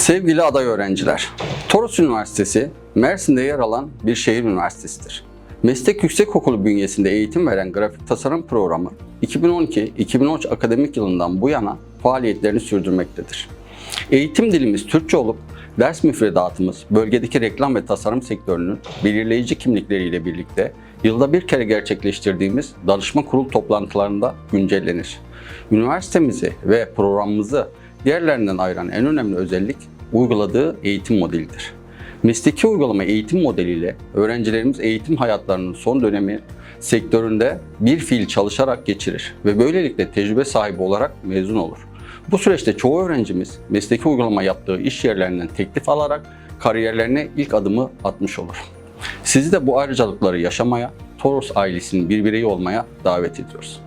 Sevgili aday öğrenciler, Toros Üniversitesi Mersin'de yer alan bir şehir üniversitesidir. Meslek Yüksekokulu bünyesinde eğitim veren grafik tasarım programı 2012-2013 akademik yılından bu yana faaliyetlerini sürdürmektedir. Eğitim dilimiz Türkçe olup ders müfredatımız bölgedeki reklam ve tasarım sektörünün belirleyici kimlikleriyle birlikte yılda bir kere gerçekleştirdiğimiz danışma kurul toplantılarında güncellenir. Üniversitemizi ve programımızı diğerlerinden ayıran en önemli özellik uyguladığı eğitim modelidir. Mesleki uygulama eğitim modeliyle öğrencilerimiz eğitim hayatlarının son dönemi sektöründe bir fiil çalışarak geçirir ve böylelikle tecrübe sahibi olarak mezun olur. Bu süreçte çoğu öğrencimiz mesleki uygulama yaptığı iş yerlerinden teklif alarak kariyerlerine ilk adımı atmış olur. Sizi de bu ayrıcalıkları yaşamaya, Toros ailesinin bir bireyi olmaya davet ediyoruz.